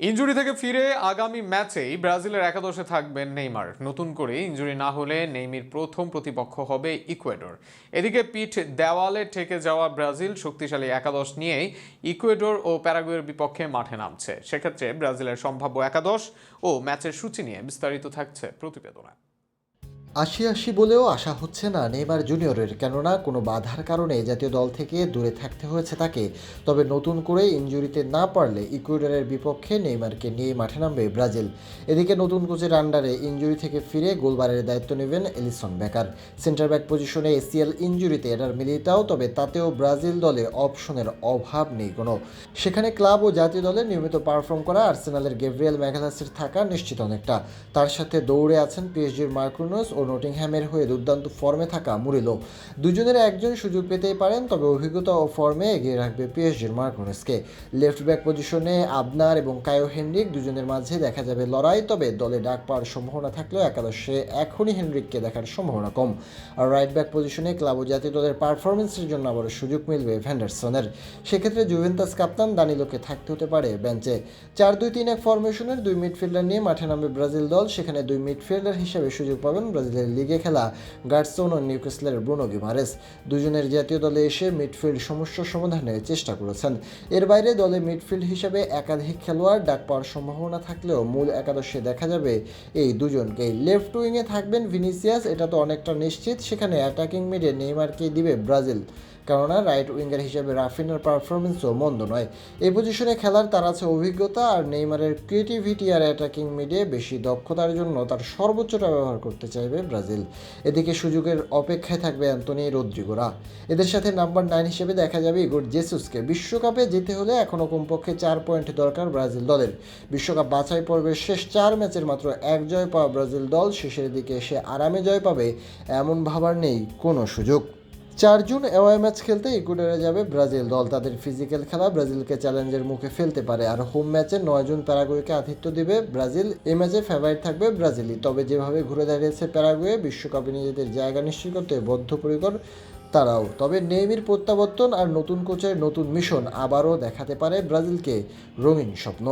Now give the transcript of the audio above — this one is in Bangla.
ইনজুরি থেকে ফিরে আগামী ম্যাচেই ব্রাজিলের একাদশে থাকবেন নেইমার। নতুন করে ইঞ্জুরি না হলে নেইমির প্রথম প্রতিপক্ষ হবে ইকুয়েডর। এদিকে পিঠ দেওয়ালে ঠেকে যাওয়া ব্রাজিল শক্তিশালী একাদশ নিয়েই ইকুয়েডর ও প্যারাগুয়ের বিপক্ষে মাঠে নামছে। সেক্ষেত্রে ব্রাজিলের সম্ভাব্য একাদশ ও ম্যাচের সূচি নিয়ে বিস্তারিত থাকছে প্রতিবেদনে। আশি আশি বলেও আশা হচ্ছে না নেইমার জুনিয়রের, কেননা কোনো বাধার কারণে জাতীয় দল থেকে দূরে থাকতে হয়েছে তাকে। তবে নতুন করে ইনজুরিতে না পারলে ইকুয়েডরের বিপক্ষে নেইমারকে নিয়ে মাঠে নামবে ব্রাজিল। এদিকে নতুন কোচের আন্ডারে ইনজুরি থেকে ফিরে গোলবারের দায়িত্ব নেবেন এলিসন বেকার। সেন্টার ব্যাক পজিশনে এসিএল ইনজুরিতে এটার মিলিতাও তবে তাতেও ব্রাজিল দলে অপশনের অভাব নেই কোনো। সেখানে ক্লাব ও জাতীয় দলে নিয়মিত পারফর্ম করা আর্সেনালের গেব্রিয়েল ম্যাগালাসের থাকা নিশ্চিত অনেকটা। তার সাথে দৌড়ে আছেন পিএসজির মার্কুনোস ও নটিংহ্যামের হয়ে দুর্দান্ত ফর্মে থাকা মুরিলো দুজনের একজন সুযোগ পেতেই পারেন, তবে অভিজ্ঞতা ও ফর্মে এগিয়ে রাখবে পিএসজির মার্কুনোসকে লেফট ব্যাক পজিশনে আবনার এবং কায়ো হেনরিক দুজনের মাঝে দেখা যাবে লড়াই, তবে দলে ডাক পাওয়ার সম্ভাবনা থাকলেও একাদশে এখনই হেনরিককে দেখার সম্ভাবনা কম। আর রাইট ব্যাক পজিশনে ক্লাব ও জাতীয় দলের পারফরমেন্সের জন্য আবারও সুযোগ মিলবে ভ্যান্ডারসনের। সেক্ষেত্রে জুভেন্তাস কাপ্তান দানিলোকে থাকতে হতে পারে বেঞ্চে। চার দুই তিন এক ফরমেশনের দুই মিডফিল্ডার নিয়ে মাঠে নামবে ব্রাজিল দল, সেখানে দুই মিডফিল্ডার হিসেবে সুযোগ পাবেন ব্রাজিলের লিগে খেলা গার্সন ও নিউক্যাসলের ব্রুনো গিমারেস। দুজনের জাতীয় দলে এসে মিডফিল্ড সমস্যার সমাধানের চেষ্টা করেছেন। এর বাইরে দলে মিডফিল্ড হিসেবে একাধিক খেলোয়াড় ডাক পাওয়ার সম্ভাবনা থাকলেও মূল একাদশে দেখা যাবে এই দুজনকে লেফট উইংয়ে থাকবেন ভিনিসিয়াস, এটা তো অনেকটা নিশ্চিত। সেখানে অ্যাটাকিং মিডে নেইমারকে দিবে ব্রাজিল। কেননা রাইট উইঙ্গার হিসেবে রাফিনার পারফরমেন্সও মন্দ নয়। এই পজিশনে খেলার তার আছে অভিজ্ঞতা আর নেইমারের ক্রিয়েটিভিটি আর অ্যাটাকিং মিডে বেশি দক্ষতার জন্য তার সর্বোচ্চটা ব্যবহার করতে চাইবে ব্রাজিল। এদিকে সুযোগের অপেক্ষায় থাকবে অ্যান্তনি রদ্রিগোরা। এদের সাথে নাম্বার নাইন হিসেবে দেখা যাবে ইগোর জেসুসকে। বিশ্বকাপে যেতে হলে এখনও কমপক্ষে চার পয়েন্ট দরকার ব্রাজিল দলের। বিশ্বকাপ বাছাই পর্বের শেষ চার ম্যাচের মাত্র এক জয় পাওয়া ব্রাজিল দল শেষের দিকে এসে আরামে জয় পাবে, এমন ভাবার নেই কোনো সুযোগ। চার জুন অ্যাওয়ে ম্যাচ খেলতে ইকুয়েডরে যাবে ব্রাজিল। দল তাদের ফিজিক্যাল খেলা ব্রাজিলকে চ্যালেঞ্জের মুখে ফেলতে পারে। আর হোম ম্যাচে নয় জুন প্যারাগুয়েকে আতিথ্য দিবে ব্রাজিল। এই ম্যাচে ফেভারিট থাকবে ব্রাজিলই। তবে যেভাবে ঘুরে দাঁড়িয়েছে প্যারাগুয়ে, বিশ্বকাপে নিজেদের জায়গা নিশ্চিত করতে বদ্ধপরিকর তারাও। তবে নেইমির প্রত্যাবর্তন আর নতুন কোচের নতুন মিশন আবারও দেখাতে পারে ব্রাজিলকে। রঙিন স্বপ্ন।